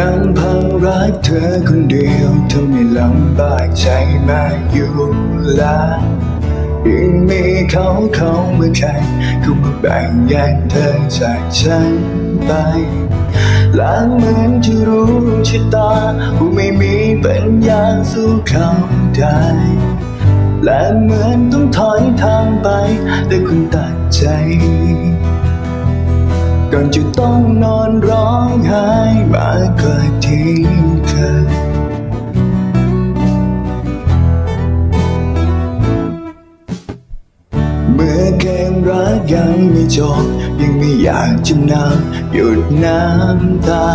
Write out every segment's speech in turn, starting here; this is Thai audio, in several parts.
ลำพังรักเธอคนเดียวเธอไม่ลำบากใจมาอยู่แล้วยิ่งมีเขาเขาเมื่อใครเขามาแบ่งแยกเธอจากฉันไปและเหมือนจะรู้ชะตาว่าไม่มีปัญญาสู้เขาได้และเหมือนต้องถอยทางไปแต่คุณตัดใจ ก่อนจะต้องนอนร้องไห้มาเกิดที่เธอ เมื่อเกมรักยังไม่จบยังไม่อยากจะนำหยุดน้ำตา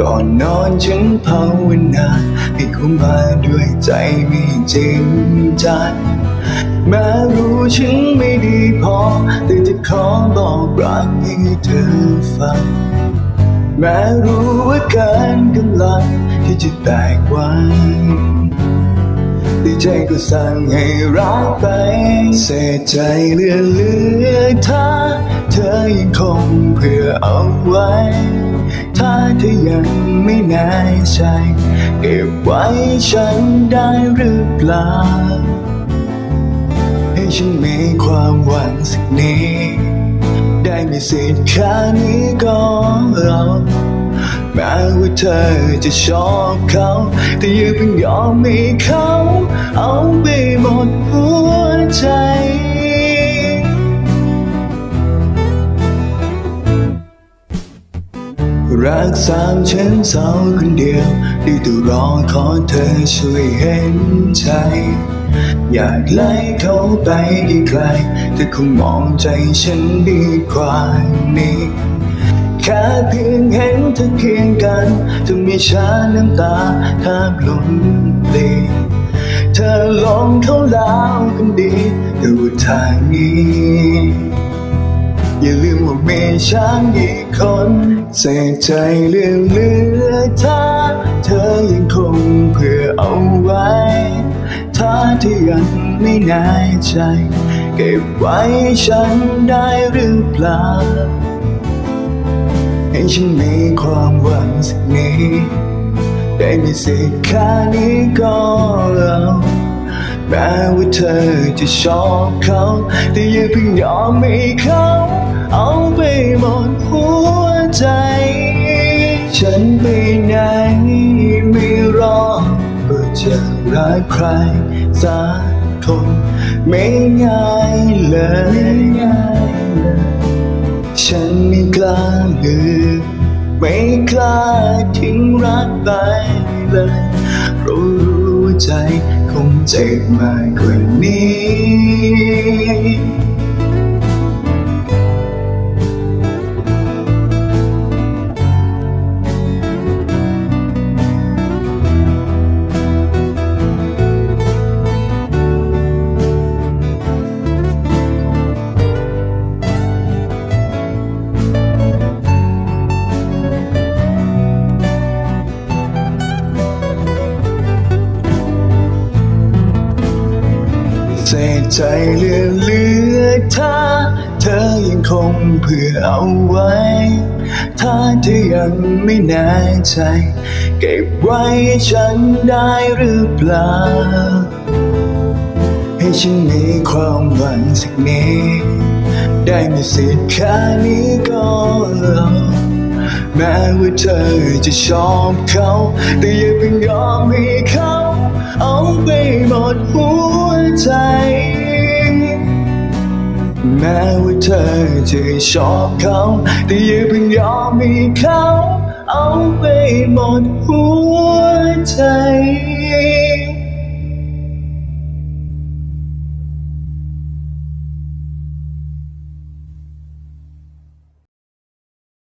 ก่อนนอนฉันภาวนาให้คุณมาด้วยใจไม่จริงใจแม้รู้ฉันไม่ดี เธอฟัง แม้รู้ว่ากินกำลังที่จะแตกไว้แต่ใจก็สั่งให้รักไป เสียใจเหลือเลือถ้า เธอยังคงเพื่อเอาไว้ ถ้าเธอยังไม่แน่ใจเก็บไว้ฉันได้หรือเปล่าให้ฉันมีความหวังสักนิด ได้มีสิทธิ์แค่นี้ก็เราแม้ว่าเธอจะชอบเขาแต่ยังเพิ่งยอมให้เขาเอาไปหมดหัวใจ รักสามฉันเศร้าคนเดียวได้แต่รอขอเธอช่วยเห็นใจ อยากไล่เขาไปไกลๆแต่คงมองใจฉันดีกว่านี้แค่เพียงเห็นเธอเคียงกันจะมีฉันน้ำตาแทบล้นปลีเธอลงเขาแล้วกันดีแต่ว่าทางนี้ อย่าลืมว่ามีฉันอีกคนเสียใจเหลือเลือถ้าเธอยังคงเพื่อเอาไว้ ถ้าเธอยังไม่แน่ใจ เก็บไว้ฉันได้หรือเปล่าให้ฉันมีความหวังสักนิดได้มีสิทธิ์แค่นี้ก็เอา แม้ว่าเธอจะชอบเขาแต่อย่าเพิ่งยอมให้เขาเอาไปหมดหัวใจ ฉันไปไหนไม่รอก็จะรักใครสักคนไม่ง่ายเลย ฉันไม่กล้าลืมไม่กล้าทิ้งรักไปเลยรู้ ใจคงเจ็บมากกว่านี้ ใจเหลือเหลือถ้าเธอยังคงเพื่อเอาไว้ ถ้าเธอยังไม่แน่ใจ เก็บไว้ฉันได้หรือเปล่า ให้ฉันมีความหวังสักนิดได้มีสิทธิ์แค่นี้ก็เอาแม้ว่าเธอจะชอบเขา แต่อย่าเพิ่งยอมให้เขา เอาไปหมดหัว ใจ แม้ว่าเธอจะชอบเขา แต่อย่าเพิ่งยอมให้เขาเอาไปหมดหัวใจ